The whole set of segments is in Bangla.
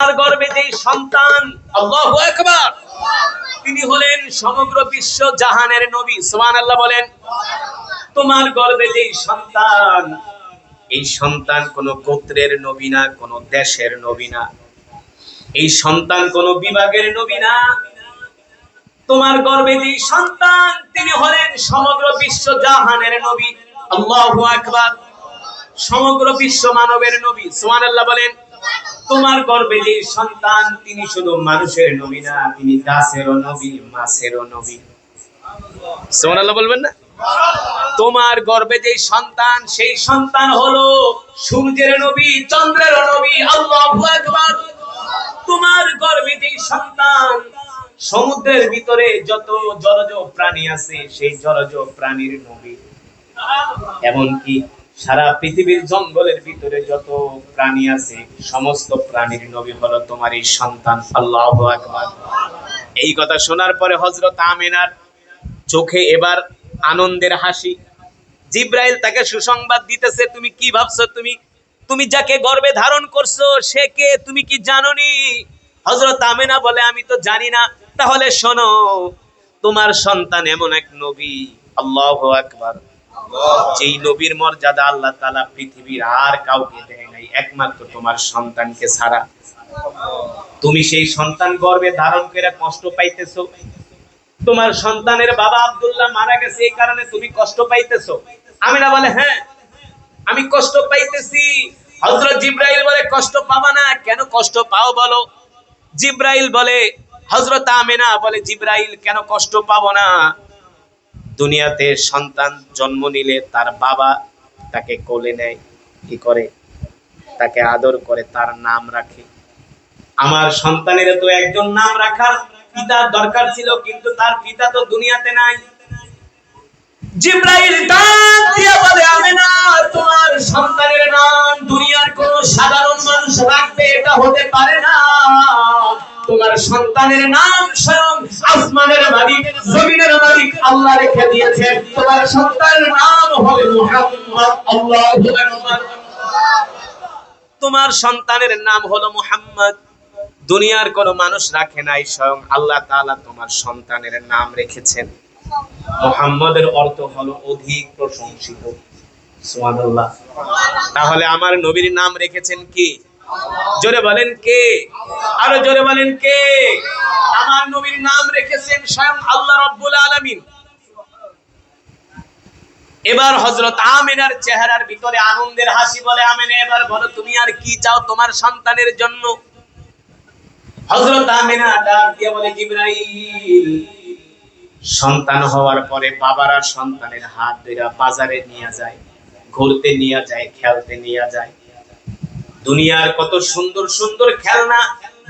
তার গর্ভে যে সন্তান তিনি হলেন সমগ্র বিশ্ব জাহানের নবী। সুবহানাল্লাহ বলেন, তোমার গর্ভে যে সন্তান, এই সন্তান কোন গোত্রের নবী না, কোন দেশের নবী না। এই সন্তান কোন বিভাগের নবী না। তোমার গর্ভে যে সন্তান, তিনি হলেন সমগ্র বিশ্ব জাহানের নবী। আল্লাহু আকবার, সমগ্র বিশ্ব মানবের নবী। সুবহানাল্লাহ বলেন তোমার গর্ভে যে সন্তান, তিনি শুধু মানুষের নবী না, তিনি গাছেরও নবী মাছেরও নবী। সুবহানাল্লাহ বলবেন না? তোমার গর্ভে যে সন্তান, সেই সন্তান হলো সূর্যের নবী, চন্দ্রের নবী, আল্লাহু আকবার। তোমার গর্ভে যে সন্তান, সমুদ্রের ভিতরে যত জলজ প্রাণী আছে, সেই জলজ প্রাণীর নবী। এমনকি সারা পৃথিবীর জঙ্গলের ভিতরে যত প্রাণী আছে, সমস্ত প্রাণীর নবী হলো তোমার এই সন্তান, আল্লাহু আকবার। এই কথা শোনার পরে হজরত আমিনার চোখে এবার আনন্দের হাসি। জিব্রাইল তাকে সুসংবাদ দিতেছে, তুমি কি ভাবছ তুমি? তুমি যাকে গর্বে ধারণ করছ, সে কে? তুমি কি জানোনি? হজরত আমিনা বলে, আমি তো জানি না। তাহলে শোনো, তোমার সন্তান এমন এক নবী, আল্লাহু আকবার। যেই নবীর মর্যাদা আল্লাহ তাআলা পৃথিবীর আর কাউকে দেয় নাই, একমাত্র তোমার সন্তানকে ছাড়া। তুমি সেই সন্তান গর্ভে ধারণ করে কষ্ট পাইতেছো। তোমার সন্তানের বাবা আব্দুল্লাহ মারা গেছে এই কারণে তুমি কষ্ট পাইতেছো। আমিনা বলে হ্যাঁ আমি কষ্ট পাইতেছি। হযরত জিব্রাইল বলে, কষ্ট পাবা না, কেন কষ্ট পাও বলো? জিব্রাইল বলে, হযরত আমিনা বলে, জিব্রাইল, কেন কষ্ট পাবো না? দুনিয়াতে সন্তান জন্ম নিলে তার বাবা তাকে কোলে নেয়, কি করে? তাকে আদর করে, তার নাম রাখে। আমার সন্তানের তো একজন নাম রাখার পিতার দরকার ছিল, কিন্তু তার পিতা তো দুনিয়াতে নাই। জিব্রাইল দিয়া বলে তোমার সন্তানের নাম দুনিয়ার কোন সাধারণ মানুষ রাখবে, এটা হতে পারে না। তোমার সন্তানের নাম স্বয়ং মালিক আল্লাহ রেখে দিয়েছেন। তোমার সন্তানের নাম হবে মুহাম্মদ আল্লাহু তোমার সন্তানের নাম হলো মুহাম্মদ। দুনিয়ার কোনো মানুষ রাখে নাই, স্বয়ং আল্লাহ তোমার সন্তানের নাম রেখেছেন। মুহাম্মাদের অর্থ হলো অধিক প্রশংসিত। তাহলে আমার নবীর নাম রেখেছেন কি? জোরে বলেন কে? আরও জোরে বলেন কে? আমার নবীর নাম রেখেছেন স্বয়ং আল্লাহ রাব্বুল আলামিন। এবার হজরত আমিনার চেহারার ভিতরে আনন্দের হাসি বলে আমিনা, এবার বলো, তুমি আর কি চাও তোমার সন্তানের জন্য? হযরত আমিনা ডাক দিয়ে বলে, জিবরাইল, সন্তান হওয়ার পরে বাবারা সন্তানের হাত ধরে বাজারে নিয়ে যায়, ঘুরতে নিয়ে যায়, খেলতে নিয়ে যায়। দুনিয়ার কত সুন্দর সুন্দর খেলনা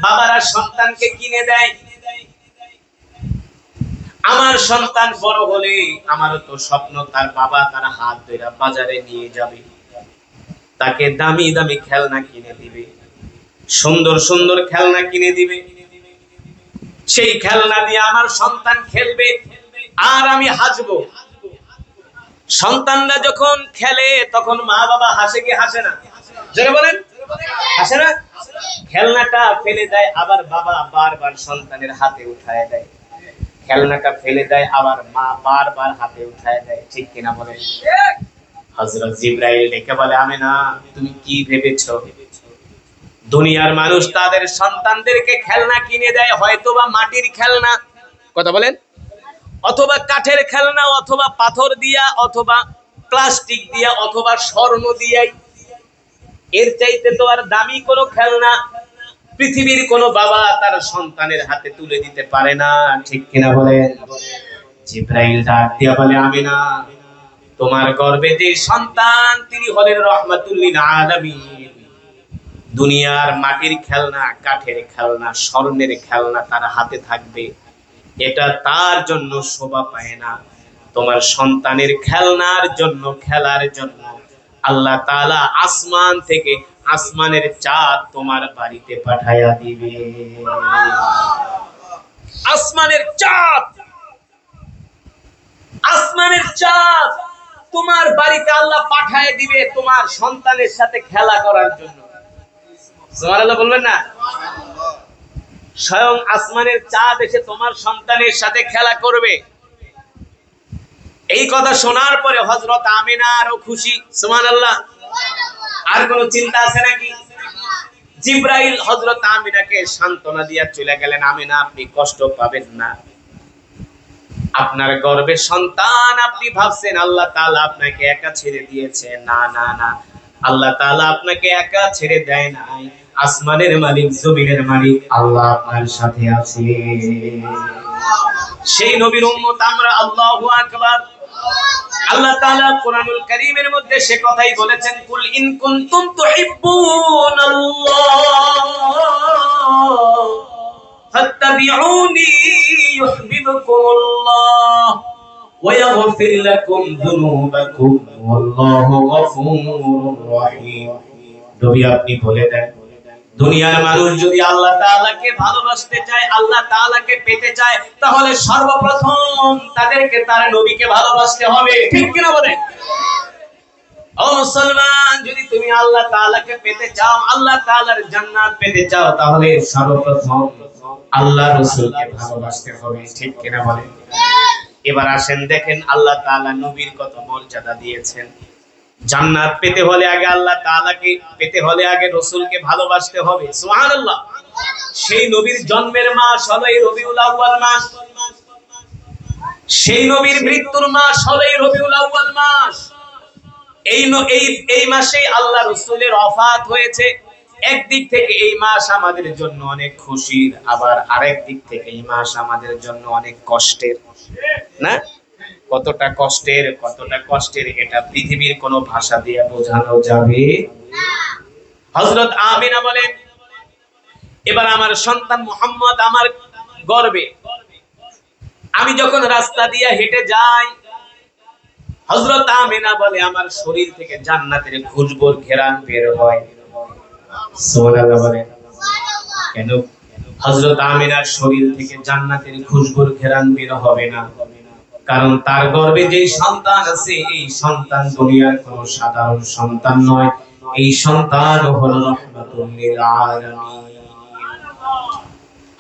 বাবারা সন্তানকে কিনে দেয়। আমার সন্তান বড় হলে আমারও তো স্বপ্ন তার বাবা তার হাত ধরে বাজারে নিয়ে যাবে। তাকে দামি দামি খেলনা কিনে দিবে। সুন্দর সুন্দর খেলনা কিনে দিবে। সেই খেলনা দিয়ে আমার সন্তান খেলবে আর আমি হাসবো। সন্তানরা যখন খেলে তখন মা বাবা হাসে কি হাসে না? জোরে বলেন। হাসে না? খেলনাটা ফেলে দেয়, আবার বাবা বারবার সন্তানের হাতে উঠায় দেয়। খেলনাটা ফেলে দেয়, আবার মা বারবার হাতে উঠায় দেয়, ঠিক কিনা বলে? হজরত জিব্রাইল ডেকে বলে আমি না তুমি কি ভেবেছো? দুনিয়ার মানুষ তাদের সন্তানদেরকে খেলনা কিনে দেয় হয়তো বা মাটির খেলনা। কথা বলেন? অথবা কাঠের খেলনা, অথবা পাথর দিয়া, অথবা প্লাস্টিক দিয়া, অথবা স্বর্ণ দিয়াই। এর চাইতে তো আর দামি কোনো খেলনা পৃথিবীর কোনো বাবা তার সন্তানের হাতে তুলে দিতে পারে না, ঠিক কিনা বলেন জিব্রাইল ডাক দিয়া বলে আমি না তোমার গর্ভে যে সন্তান, তিনি হলেন রহমাতুল্লিল আলামিন। দুনিয়ার মাটির খেলনা, কাঠের খেলনা, স্বর্ণের খেলনা তার হাতে থাকবে। এটা তার জন্য শোভা পায় না। তোমার সন্তানের খেলনার জন্য, খেলার জন্য আল্লাহ তাআলা আসমান থেকে আসমানের চাঁদ তোমার বাড়িতে পাঠায়া দিবে। আসমানের চাঁদ! আসমানের চাঁদ তোমার বাড়িতে আল্লাহ পাঠায় দিবে তোমার সন্তানের সাথে খেলা করার জন্য। সুবহানাল্লাহ বলবেন না? স্বয়ং আসমানের চাঁদ এসে তোমার সন্তানের সাথে খেলা করবে। এই কথা শোনার পরে হজরত আমিনা আরও খুশি। সুবহানাল্লাহ। আর কোনো চিন্তা আছে নাকি? জিব্রাইল হজরত আমিনাকে সান্ত্বনা দিয়া চলে গেলেন। আমিনা, আপনি কষ্ট পাবেন না। আপনার গর্বের সন্তান আপনি ভাবছেন, আল্লাহ তাআলা আপনাকে একা ছেড়ে দিয়েছে। না না না। আল্লাহ তাআলা আপনাকে একা ছেড়ে দেয় নাই। আসমানের মালিক, জমিনের মালিক আল্লাহ আপনার সাথে আছে। সেই নবীর উম্মত আমরা আল্লাহু আকবার। আল্লাহ তাআলা কোরআনুল কারীমের মধ্যে সে কথাই বলেছেন কুল ইন কুনতুম তুহিব্বুনাল্লাহ ফাত্তাবিউনি ইউহিব্বুকুমুল্লাহ ويغفر لكم ذنوبكم والله غفور رحيم নবী আপনি বলে দেন দুনিয়ার মানুষ যদি আল্লাহ তাআলাকে ভালোবাসতে চায়, আল্লাহ পেতে চায়, তাহলে সর্বপ্রথম তাদেরকে তার নবীকে ভালোবাসতে হবে। ঠিক কিনা এবার আসেন, দেখেন আল্লাহ তাআলা নবীর কত মর্যাদা দিয়েছেন। জান্নাত পেতে হলে আগে আল্লাহ তাআলাকে পেতে হলে আগে রসুলকে ভালোবাসতে হবে। সুবহানাল্লাহ। সেই নবীর জন্মের মাস হলো রবিউল আউয়াল মাস। সেই নবীর মৃত্যুর মাস হলো রবিউল আউয়াল মাস। এই এই এই মাসেই আল্লাহ রসুলের অফাত হয়েছে। একদিক থেকে এই মাস আমাদের জন্য অনেক খুশির, আবার আরেক দিক থেকে এই মাস আমাদের জন্য অনেক কষ্টের। না? কতটা কষ্টের কতটা কষ্টের এটা পৃথিবীর কোন ভাষা দিয়ে বোঝানো যাবে? হযরত আমিনা বলেন, এবার আমার সন্তান মোহাম্মদ আমার গর্বে। আমি যখন রাস্তা দিয়ে হেঁটে যাই, হযরত আমিনা বলে, আমার শরীর থেকে জান্নাতের খুশবুর ঘেরান বের হয়। কেন? হযরত আমিনার শরীর থেকে জান্নাতের খুশবুর ঘেরান বের হবে না। কারণ তার গর্ভে যে সন্তান আছে, এই সন্তান দুনিয়ার কোন সাধারণ সন্তান নয়। এই সন্তান হলো রহমাতুল লিল আলামিন।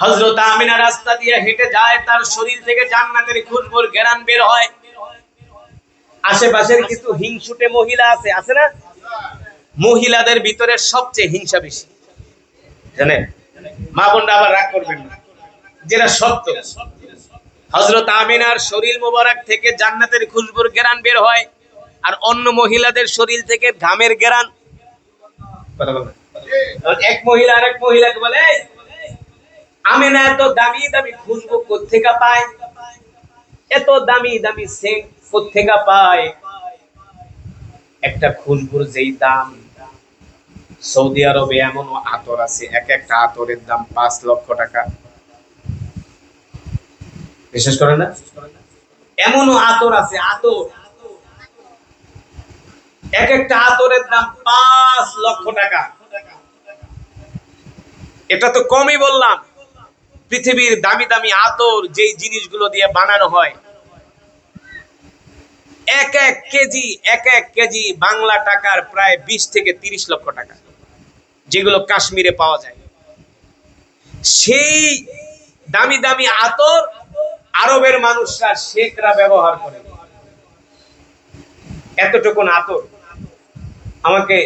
হযরত আমিনা রাস্তা দিয়ে হেঁটে যায়, তার শরীর থেকে জান্নাতের খুশবুর ঘেরান বের হয়। আশেপাশের কিছু হিংসুটে মহিলা আছে আছে না? মহিলাদের ভিতরে সবচেয়ে হিংসা বেশি। জানেন? মা বোনরা আবার রাগ করবেন না। যেটা সত্য। হজরত আমিনার শরীর মোবারক থেকে জান্নাতের খুশবুর গেরান বের হয় আর অন্য মহিলাদের শরীর থেকে ঘামের গেরান। কথা বলবেন। তখন এক মহিলাকে বলে আমিনা এত দামি দামি খুশবু পায়? এত দামি দামি সেন্ট কোথেকে পায়? একটা খুশবুর যেই দাম, সৌদি আরবে এমন আতর আছে, এক একটা আতরের দাম পাঁচ লক্ষ টাকা। বিশ্বাস করেন না? এমনও আতর আছে, আতর। এক একটা আতরের দাম পাঁচ লক্ষ টাকা। এটা তো কমই বললাম। পৃথিবীর দামি দামি আতর যেই জিনিসগুলো দিয়ে বানানো হয়। এক এক কেজি, এক এক কেজি বাংলা টাকার প্রায় বিশ থেকে তিরিশ লক্ষ টাকা, যেগুলো কাশ্মীরে পাওয়া যায়। সেই দামি দামি আতর আরবের মানুষরা শেখরা ব্যবহার করে। এতটুকুন আতর আমাকে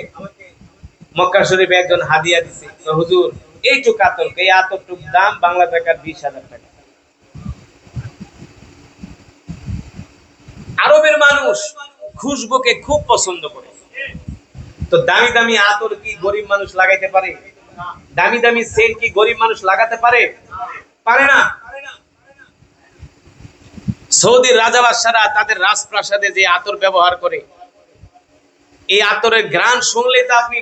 মক্কা শরীফে একজন হাদিয়া দিছে হুজুর, এইটুক আতর, এই আতরটুক দাম বাংলা টাকার বিশ হাজার টাকা। আরবের মানুষ খুশবুকে খুব পছন্দ করে। তো দামি দামি আতর কি গরিব মানুষ লাগাইতে পারে? দামি দামি সেন্ট কি গরিব মানুষ লাগাতে পারে? পারে না। সৌদির রাজা বাদশারা তাদের রাজপ্রাসাদে যে আতর ব্যবহার করে, এই আতরের ঘ্রাণ শুনলে তো আপনি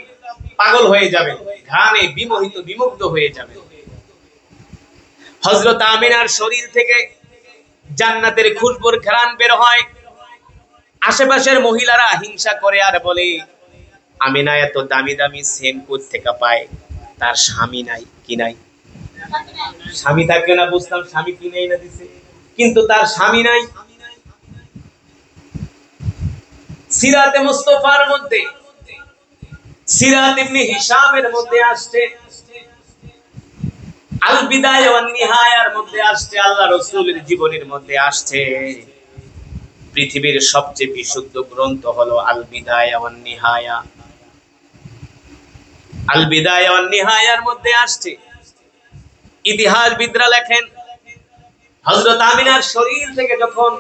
পাগল হয়ে যাবেন, ঘ্রাণে বিমোহিত, বিমুগ্ধ হয়ে যাবেন। হজরত আমিনার শরীর থেকে জান্নাতের খুশবুর ঘ্রাণ বের হয়। আশেপাশের মহিলারা হিংসা করে আর বলে, আমিনা এত দামি দামি সেন থেকে পায়? তার স্বামী নাই, কি নাই? স্বামী থাকবে না, বুঝতাম স্বামী কি নেই না দিছে। কিন্তু তার স্বামী নাই। সিরাতে মুস্তফার মধ্যে, সিরাত মধ্যে আসছে আল বিদায় নিহায়ার মধ্যে আসছে, আল্লাহ জীবনের মধ্যে আসছে। পৃথিবীর সবচেয়ে বিশুদ্ধ গ্রন্থ হলো আল বিদায় নিহায়া। আল বিদায় নিহায়ার মধ্যে আসছে। ইতিহাসবিদরা লেখেন হযরত আমিনার শরীর থেকে যখন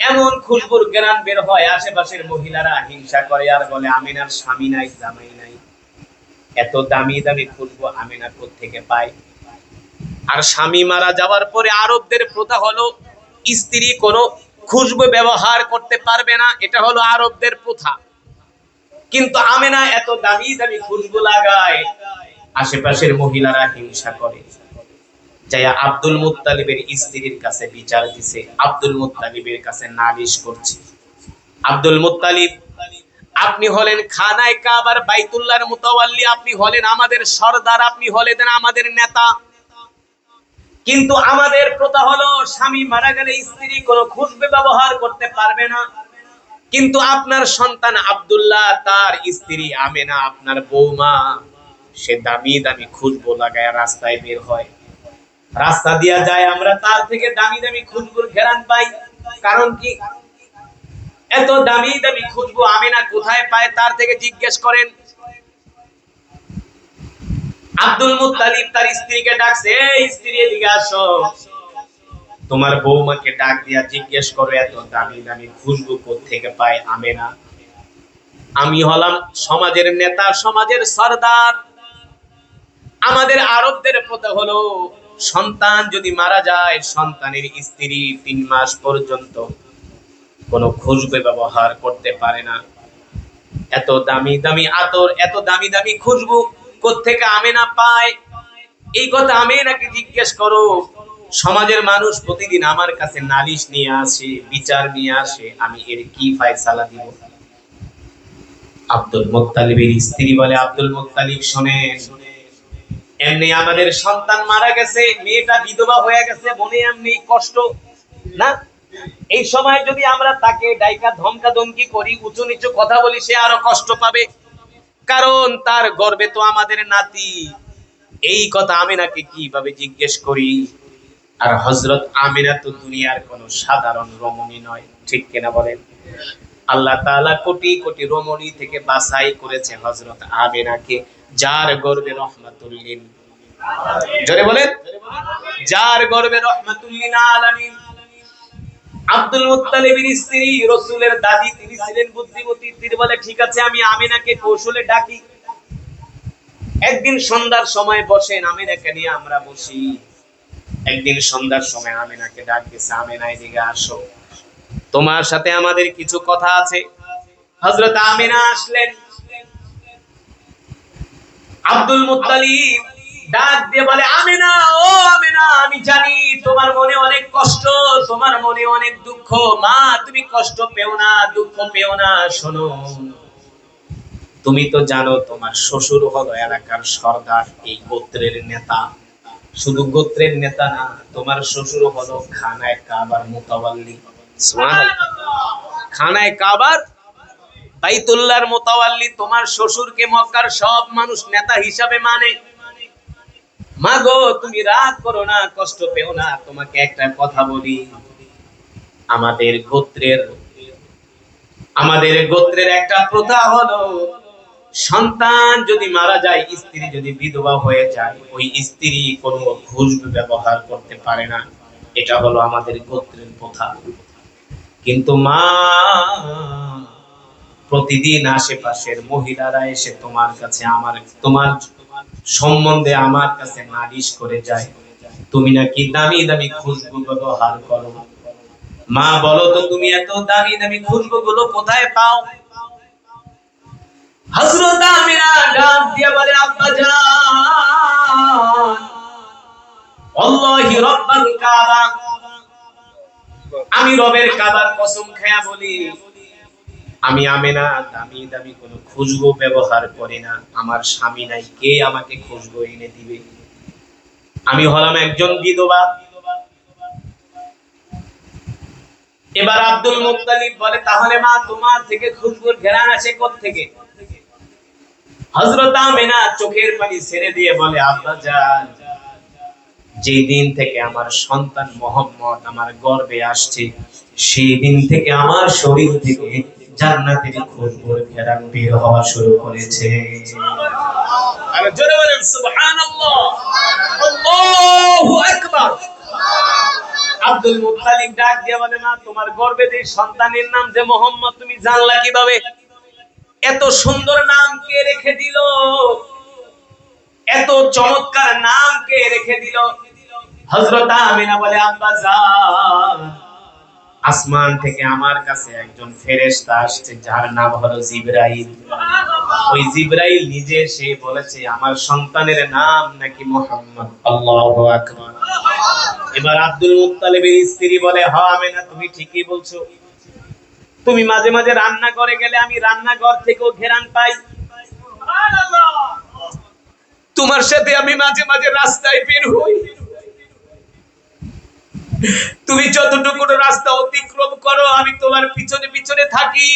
এমন খুশবুর গ্রান বের হয়, আশেপাশের মহিলারা হিংসা করে আর বলে, আমিনার স্বামী নাই, জামাই নাই। এত দামি দামি খুশবু আমিনা থেকে পায়? আর স্বামী মারা যাওয়ার পরে আরবদের প্রথা হলো, স্ত্রী কোনো খুশবু ব্যবহার করতে পারবে না, এটা হলো আরবদের প্রথা। কিন্তু আমেনা এত দামি দামি খুশবু লাগায়, আশেপাশের মহিলারা হিংসা করে। যাইয়া আব্দুল মুত্তালিবের স্ত্রীর কাছে বিচার দিছে, আব্দুল মুত্তালিবের কাছে নালিশ করছে। আব্দুল মুত্তালিব, আপনি হলেন খানায় কাবার বাইতুল্লাহর মুতাওয়াল্লি, আপনি হলেন আমাদের সর্দার, আপনি হলেন আমাদের নেতা। কিন্তু আমাদের প্রথা হলো, স্বামী মারা গেলে স্ত্রী কোনো খুশবে ব্যবহার করতে পারবে না। কিন্তু আপনার সন্তান আব্দুল্লাহ, তার স্ত্রী আমেনা, আপনার বৌমা, সে দামি দামি খুশবু লাগায় রাস্তায় বের হয়। রাস্তা দিয়া যায় আমরা, তার থেকে দামি দামি খুশবুর ঘেরান পাই। কারণ কি? এত দামি দামি খুশবু আমেনা কোথায় পায়, তার থেকে জিজ্ঞেস করেন। আব্দুল মুত্তালিব তার স্ত্রীকে ডাকছে, এই স্ত্রী এদিকে আসো। তোমার বৌমাকে ডাক দিয়া জিজ্ঞেস করো, এত দামি দামি খুশবু থেকে পায় আমেনা? আমি হলাম সমাজের নেতা, সমাজের সর্দার। আমাদের আরবদের প্রথা হলো সন্তান যদি মারা যায়, সন্তানের স্ত্রী তিন মাস পর্যন্ত কোনো খুশবু ব্যবহার করতে পারে না। এত দামি দামি আতর, এত দামি দামি খুশবু কোথেকে আমেনা পায়? এই কথা আমেনাকে জিজ্ঞেস করো। সমাজের মানুষ প্রতিদিন আমার কাছে নালিশ নিয়ে আসে, বিচার নিয়ে আসে, আমি এর কি ফায়সালা দিব? আব্দুল মুত্তালিবের স্ত্রী বলে আব্দুল মুত্তালিব শোনেন এমনি আমাদের সন্তান মারা গেছে, মেয়েটা বিধবা হয়ে গেছে, বনে এমনি কষ্ট, না? এই সময় যদি আমরা তাকে ডাইকা ধমকা ধমকি করি, উঁচু নিচু কথা বলি, সে আরও কষ্ট পাবে। কারণ তার গর্বে তো আমাদের নাতি। এই কথা আমিনাকে কীভাবে জিজ্ঞেস করি? আর হজরত আমিনা তো দুনিয়ার কোন সাধারণ রমণী নয়, ঠিক কিনা বলেন? আল্লাহ তাআলা কোটি কোটি রমণী থেকে বাছাই করেছে হজরত আমিনাকে, যার গর্বে রহমাতুল্লিন জোরে বলেন। যার গর্বে আব্দুল স্ত্রী, রসুলের দাদি, তিনি ছিলেন বুদ্ধিমতী। তিনি বলে, ঠিক আছে, আমি আমিনাকে কৌশলে ডাকি। একদিন সন্ধ্যার সময় বসেন, আমিনাকে নিয়ে আমরা বসি। একদিন সন্ধ্যার সময় আমিনাকে ডাক আসো। তোমার সাথে আমাদের কিছু কথা আছে। হযরত আমিনা আসলেন। আব্দুল মুত্তালিব ডাক দিয়ে বলে, আমিনা, ও আমিনা, আমি জানি তোমার মনে অনেক কষ্ট, তোমার মনে অনেক দুঃখ। মা, তুমি কষ্ট পেও না, দুঃখ পেও না, শোনো। তুমি তো জানো তোমার শ্বশুর হলো এলাকার সর্দার, এই গোত্রের নেতা। শুধু গোত্রের নেতা না, তোমার শ্বশুর হলো খানায় কাবার মোতাবাল্লি। খানায় কাবার বাইতুল্লাহর মোতাওয়াল্লি তোমার শ্বশুরকে মক্কার সব মানুষ নেতা হিসাবে মানে। মাগো, তুমি রাগ করো না, কষ্ট পেও না, তোমাকে একটা কথা বলি। আমাদের গোত্রের আমাদের গোত্রের একটা প্রথা হলো, সন্তান যদি মারা যায়, স্ত্রী যদি বিধবা হয়ে যায়, ওই স্ত্রী কোনো ঘুষ ব্যবহার করতে পারে না। এটা হলো আমাদের গোত্রের প্রথা। কিন্তু মা, প্রতিদিন আশেপাশের মহিলারা এসে তোমার কাছে আমার, তোমার সম্বন্ধে আমার কাছে নালিশ করে যায়। তুমি নাকি দামি দামি খুশবু ব্যবহার করো। মা, বলো তো তুমি এত দামি দামি খুশবু গুলো কোথায় পাও? আমি রবের কাবার কসম খায়া বলি আমি আমেনা দামি দামি কোনো খুশবু ব্যবহার করি না। আমার স্বামী নাই, কে আমাকে খুশবু এনে দিবে? আমি হলাম একজন বিধবা। এবার আব্দুল মুক্তালিব বলে, তাহলে মা, তোমার থেকে খুশবুর ঘেরান আসে থেকে হযরত আমিনা চোখের পানি ছেড়ে দিয়ে বলে, আব্বা যান যেই দিন থেকে আমার সন্তান মোহাম্মদ আমার গর্ভে আসছে, সেই দিন থেকে আমার শরীর থেকে জান্নাতের খুশবু ফেরান বের হওয়া শুরু করেছে। আব্দুল ডাক দিয়ে বলে তোমার যে সন্তানের নাম যে মোহাম্মদ, তুমি জানলা কীভাবে? এত সুন্দর নাম কে রেখে দিল? এত চমৎকার নাম কে রেখে দিল? হযরত আমিনা বলে, আব্বা, যান। আসমান থেকে আমার কাছে একজন ফেরেশতা আসছে, যার নাম হলো জিবরাইল। ওই জিবরাইল নিজে সে বলেছে, আমার সন্তানের নাম নাকি মোহাম্মদ? আল্লাহু আকবার। এবার আব্দুল মুত্তালিবের স্ত্রী বলে, হ আমিনা, তুমি ঠিকই বলছো। তুমি মাঝে মাঝে রান্না করে গেলে আমি রান্নাঘর থেকেও ঘেরান পাই। তোমার সাথে আমি মাঝে মাঝে রাস্তায় বের হই। তুমি যতটুকু রাস্তা অতিক্রম করো, আমি তোমার পিছনে পিছনে থাকি।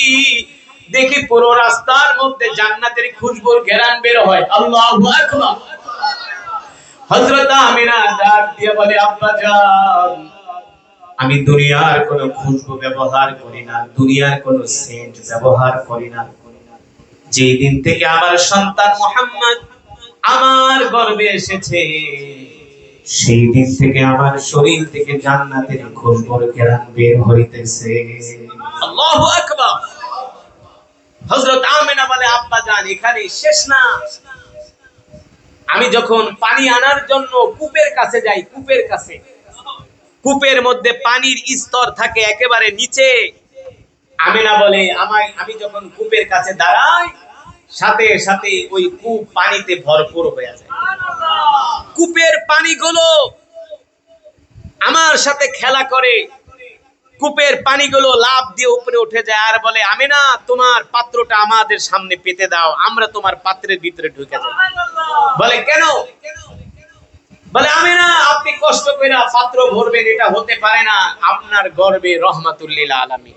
দেখি পুরো রাস্তার মধ্যে জান্নাতের খুশবুর ঘেরান বের হয়। আল্লাহু আকবার। হযরত আমিনা দিয়ে বলে, আব্বা জান, আমি দুনিয়ার কোনো খুশবু ব্যবহার করি না, দুনিয়ার কোনো সেন্ট ব্যবহার করি না। যেই দিন থেকে আমার সন্তান মোহাম্মদ আমার গর্ভে এসেছে সেই দিন থেকে আমার শরীর থেকে জান্নাতের খুশবুর ঘেরান বের হইতেছে। আল্লাহু আকবার। হযরত আমিনা বলে, আব্বা জান এখানে শেষ না। আমি যখন পানি আনার জন্য কূপের কাছে যাই, কূপের কাছে, কূপের মধ্যে পানির স্তর থাকে একেবারে নিচে। আমিনা বলে, আমায় আমি যখন কূপের কাছে দাঁড়াই, সাথে সাথে ওই কূপ পানিতে ভরপুর হয়ে যায়। কূপের পানিগুলো আমার সাথে খেলা করে। কূপের পানিগুলো লাভ দিয়ে উপরে উঠে যায় আর বলে আমি না তোমার পাত্রটা আমাদের সামনে পেতে দাও, আমরা তোমার পাত্রের ভিতরে ঢুকে যাই বলে, কেন? বলে আমি না আপনি কষ্ট করে পাত্র ভরবেন, এটা হতে পারে না, আপনার গর্বে রহমাতুল্লিল আলামী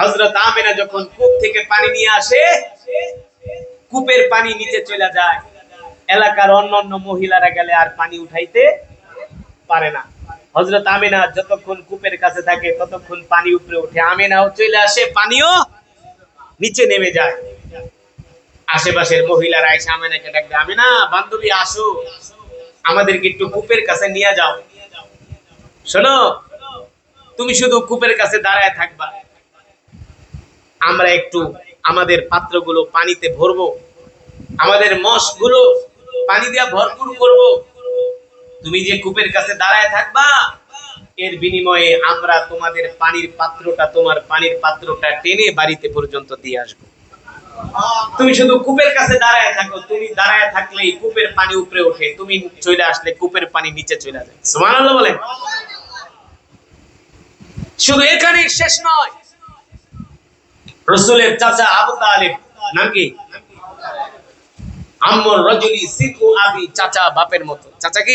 হযরত আমিনা যখন কূপ থেকে পানি নিয়ে আসে, কূপের পানি নিচে চলে যায়। এলাকার অন্যান্য মহিলারা গেলে আর পানি উঠাইতে পারে না। হযরত আমিনা যতক্ষণ কূপের কাছে থাকে, ততক্ষণ পানি উপরে ওঠে। আমিনাও চলে আসে, পানিও নিচে নেমে যায়। আশেপাশের মহিলারা এসে আমিনাকে ডাকবে আমিনা, বান্ধবী, আসো। আমাদেরকে একটু কূপের কাছে নিয়ে যাও। শোনো, তুমি শুধু কূপের কাছে দাঁড়ায় থাকবা। আমরা একটু আমাদের পাত্রগুলো পানিতে ভরবো। আমাদের মশগুলো পানি দিয়া ভরপুর করব। তুমি যে কূপের কাছে দাঁড়ায় থাকবা, এর বিনিময়ে আমরা তোমাদের পানির পাত্রটা, তোমার পানির পাত্রটা টেনে বাড়িতে পর্যন্ত দিয়ে আসব। তুমি শুধু কূপের কাছে দাঁড়ায় থাকো, তুমি দাঁড়ায় থাকলেই কূপের পানি উপরে ওঠে। তুমি চলে আসলে কূপের পানি নিচে চলে যায়। সুবহানাল্লাহ বলেন। শুধু এখানেই শেষ নয়। রসুলের চাচা আবু তালিব নাম কি আম্মর রজনী সিকু আবি চাচা বাপের মতো। চাচা কি?